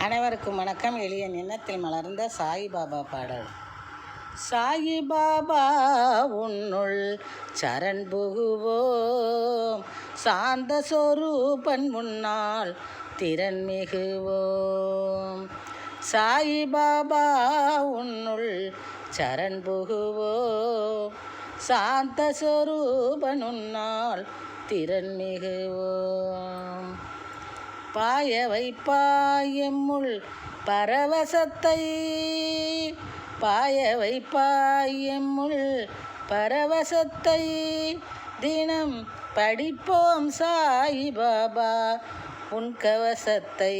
அனைவருக்கும் வணக்கம். எளிய எண்ணத்தில் மலர்ந்த சாயிபாபா பாடல். சாயிபாபா உன்னுள் சரண் புகுவோம். சாந்த சொரூபன் முன்னால் திறன் மிகுவோம். சாயிபாபா உன்னுள் சரண் புகுவோம். சாந்த சொரூபன் உன்னால் திறன் மிகுவோம். பாய வைப்பாயம்முள் பரவசத்தை. பாய வைப்பாயம்முள் பரவசத்தை. தினம் படிப்போம் சாயிபாபா உன் கவசத்தை.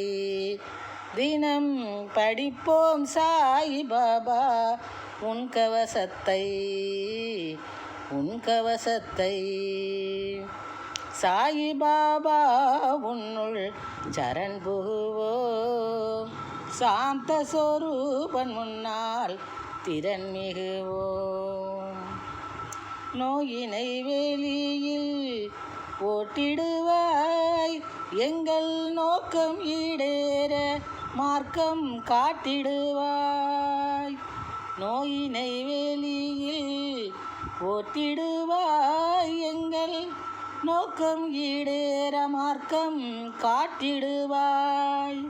தினம் படிப்போம் சாயிபாபா உன் கவசத்தை. உன் கவசத்தை. சாயிபாபா உன்னுள் சரண் புகுவோ சாந்த சொரூபன் முன்னால் திறன் மிகுவோ நோயினை வெளியில் ஓட்டிடுவாய். எங்கள் நோக்கம் ஈடேற மார்க்கம் காட்டிடுவாய். நோயினை வெளியில் ஓட்டிடுவாய் எங்கள் நோக்கம் ஈடேற மார்க்கம் காட்டிடுவாய்.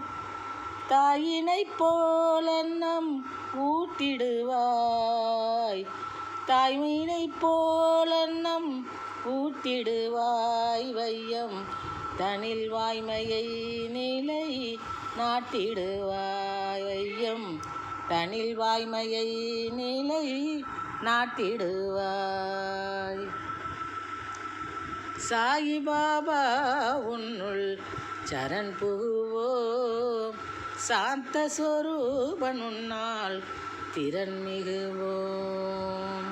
தாயினை போலன்னம் ஊட்டிடுவாய். தாய்மீனை போலன்னம் ஊட்டிடுவாய். வையம் தனில் வாய்மையை நிலை நாட்டிடுவாய். வையம் தனில் வாய்மையை நிலை நாட்டிடுவாய். சாயிபாபா உன்னுள் சரண் புகுவோம். சாந்த சொரூபன் உன்னால் திறன் மிகுவோம்.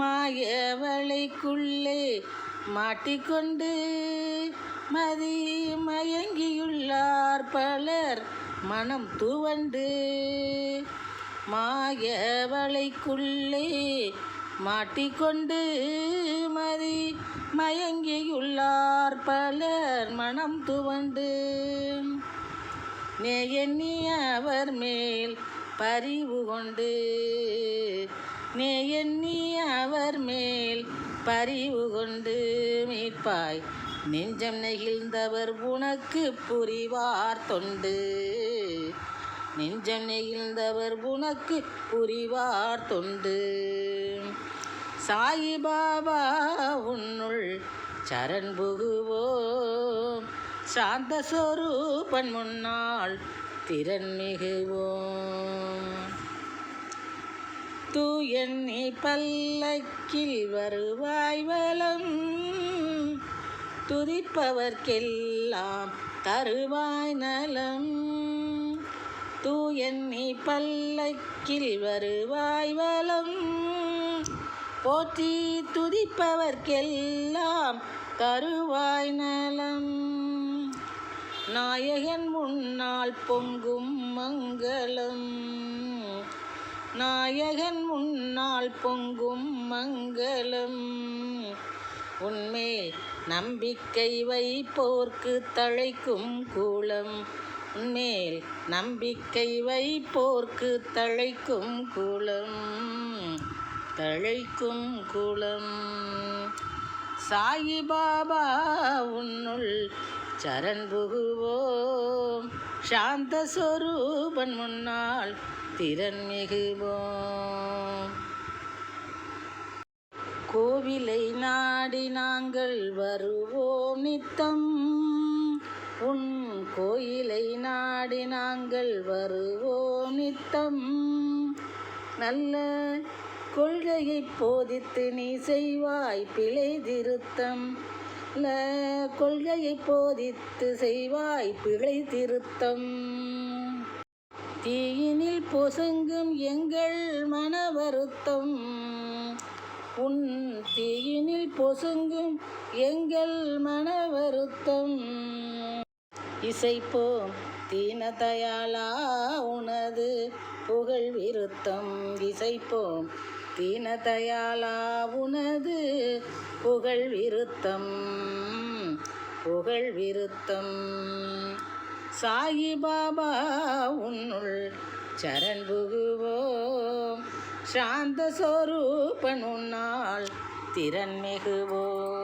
மாயவளைக்குள்ளே மாட்டிக்கொண்டு மதி மயங்கியுள்ளார் பலர் மனம் துவண்டு. மாயவளைக்குள்ளே மாட்டிக்கொண்டு மதி மயங்கியுள்ளார் பலர் மனம் துவண்டு. நே எண்ணி அவர் மேல் பரிவு கொண்டு. நே எண்ணி அவர் மேல் பரிவு கொண்டு. மீட்பாய் நெஞ்சம் நெகிழ்ந்தவர் உனக்கு புரிவார் தொண்டு. நெஞ்ச நெகிழ்ந்தவர் உனக்கு புரிவார் தொண்டு சாயிபாபா உன்னுள் சரண் புகுவோம். சாந்த சொரூபன் முன்னால் திறன் மிகுவோம். தூயண்ணி பல்லக்கில் வருவாய் வலம் துதிப்பவர்க்கெல்லாம் தருவாய் நலம். தூயண்ணி பல்லக்கில் வருவாய் வலம் போற்றி துதிப்பவர்க்கெல்லாம் தருவாய் நலம். நாயகன் முன்னால் பொங்கும் மங்களம். நாயகன் முன்னால் பொங்கும் மங்களம். உன்மேல் நம்பிக்கை வைப்போர்க்கு தழைக்கும் கூலம். மேல் நம்பிக்கை வைப்போர்க்கு தழைக்கும் குளம் தழைக்கும் குளம். சாயிபாபா உன்னுள் சரண் புகுவோம். சாந்த சொரூபன் முன்னால் திறன் மிகுவோம். கோவிலை நாடி நாங்கள் வருவோம் நித்தம். உன் கோயிலை நாடி நாங்கள் வருவோம் நித்தம். நல்ல கொள்கையை போதித்து நீ செய்வாய் பிழை திருத்தம். ல கொள்கையை போதித்து செய்வாய் பிழை திருத்தம். தீயினில் பொசுங்கும் எங்கள் மன வருத்தம். உன் தீயினில் பொசுங்கும் எங்கள் மன இசைப்போம் தீனதயாளா உனது புகழ் விருத்தம். இசைப்போம் தீனதயாளா உனது புகழ் விருத்தம். புகழ் விருத்தம். சாயி பாபா உன்னுள் சரண் புகுவோம். சாந்த சொரூபன் உன்னால் திறன் மிகுவோம்.